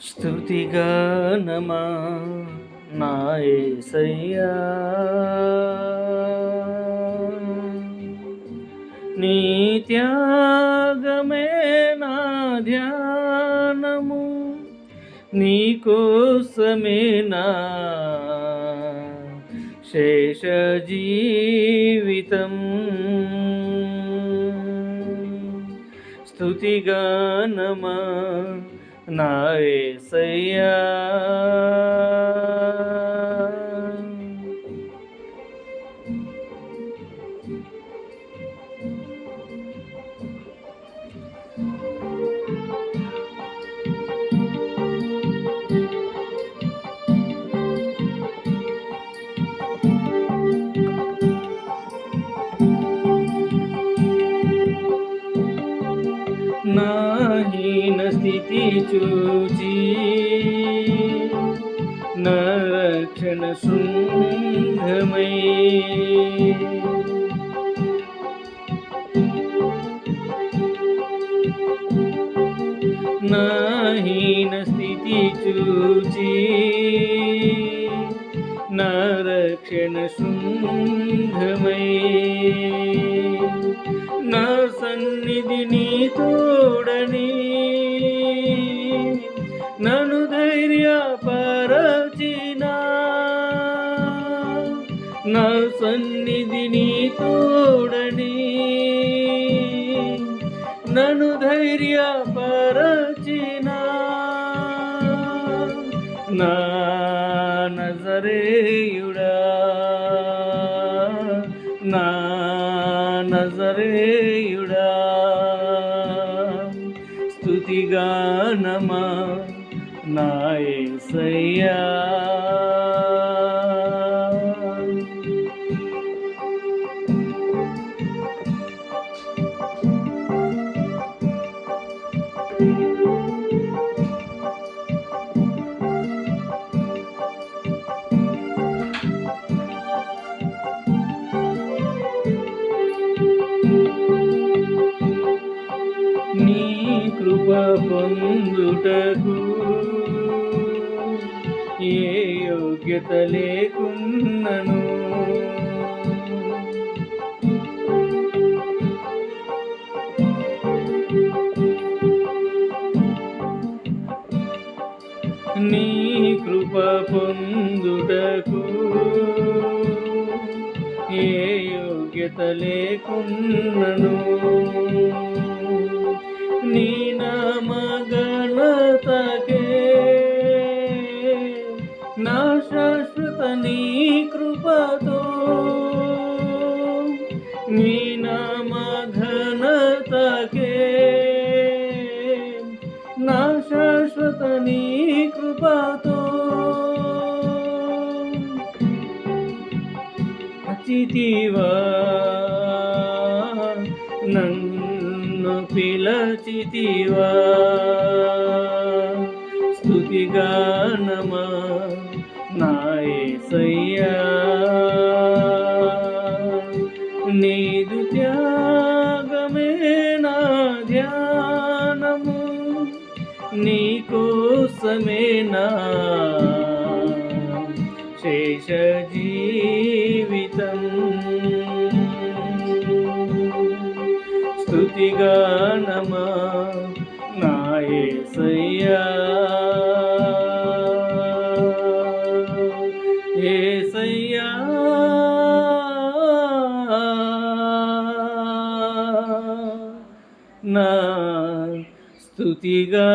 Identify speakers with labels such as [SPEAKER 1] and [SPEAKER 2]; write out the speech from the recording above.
[SPEAKER 1] స్తుతిగానమా నా యేసయ్యా నీ త్యాగమే నా ధ్యానము నీ కోసమే నా శేష జీవితం స్తుతిగానమా నా యేసయ్యా नाहीन स्थिति चूची। न रक्षण सुंघमयी नाहीन स्थिति चूची। न रक्षण सुंघमयी సన్నిధి నీ తోడని నన్ను ధైర్యపరచిన నా నజరేయుడా. నా నజరేయుడా. స్తుతిగానమా నాయ సయ్యా కృప పొందుటకు. ఏ యోగ్యత లేకున్నను. నీ కృప పొందుటకు. ఏ యోగ్యత లేకున్నను. నీ నామగణతకే నా శాశ్వత నీ కృపతో నీ నామఘనతకే నా శాశ్వత నీ కృపతో అతిథివా నన్ను పిలచితివా. స్థుతిగానమా నా యేసయ్యా నీదు త్యాగమే నా ధ్యానము నీ కోసమే నా శేష జీవితం స్తుతిగానమా నా యేసయ్యా యేసయ్యా నా స్తుతిగా